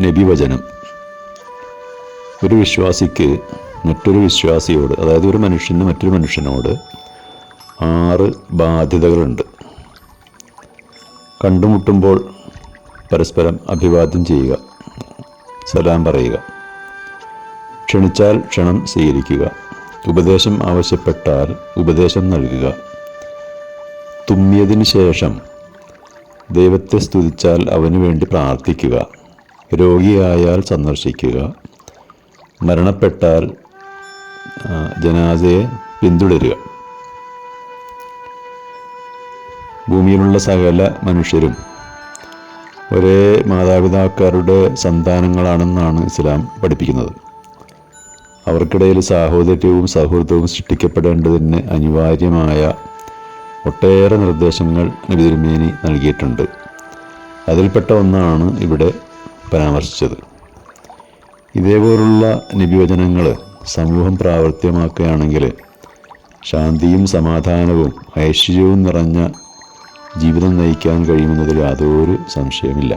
നബിവചനം. ഒരു വിശ്വാസിക്ക് മറ്റൊരു വിശ്വാസിയോട് അതായത് ഒരു മനുഷ്യന് മറ്റൊരു മനുഷ്യനോട് ആറ് ബാധ്യതകളുണ്ട്. കണ്ടുമുട്ടുമ്പോൾ പരസ്പരം അഭിവാദ്യം ചെയ്യുക സലാം പറയുക ക്ഷണിച്ചാൽ ക്ഷണം സ്വീകരിക്കുക ഉപദേശം ആവശ്യപ്പെട്ടാൽ ഉപദേശം നൽകുക. തുമ്മിയതിന് ശേഷം ദൈവത്തെ സ്തുതിച്ചാൽ അവന് വേണ്ടി പ്രാർത്ഥിക്കുക. രോഗിയായാൽ സന്ദർശിക്കുക. മരണപ്പെട്ടാൽ ജനാസയെ പിന്തുടരുക. ഭൂമിയിലുള്ള സകല മനുഷ്യരും ഒരേ മാതാപിതാക്കാരുടെ സന്താനങ്ങളാണെന്നാണ് ഇസ്ലാം പഠിപ്പിക്കുന്നത്. അവർക്കിടയിൽ സാഹോദര്യവും സൗഹൃദവും സൃഷ്ടിക്കപ്പെടേണ്ടതിന് അനിവാര്യമായ ഒട്ടേറെ നിർദ്ദേശങ്ങൾ നബി തിരുമേനി നൽകിയിട്ടുണ്ട്. അതിൽപ്പെട്ട ഒന്നാണ് ഇവിടെ പരാമർശിച്ചത്. ഇതേപോലുള്ള നിബിവചനങ്ങൾ സമൂഹം പ്രാവർത്തികമാക്കുകയാണെങ്കിൽ ശാന്തിയും സമാധാനവും ഐശ്വര്യവും നിറഞ്ഞ ജീവിതം നയിക്കാൻ കഴിയുമെന്നതിൽ യാതൊരു സംശയമില്ല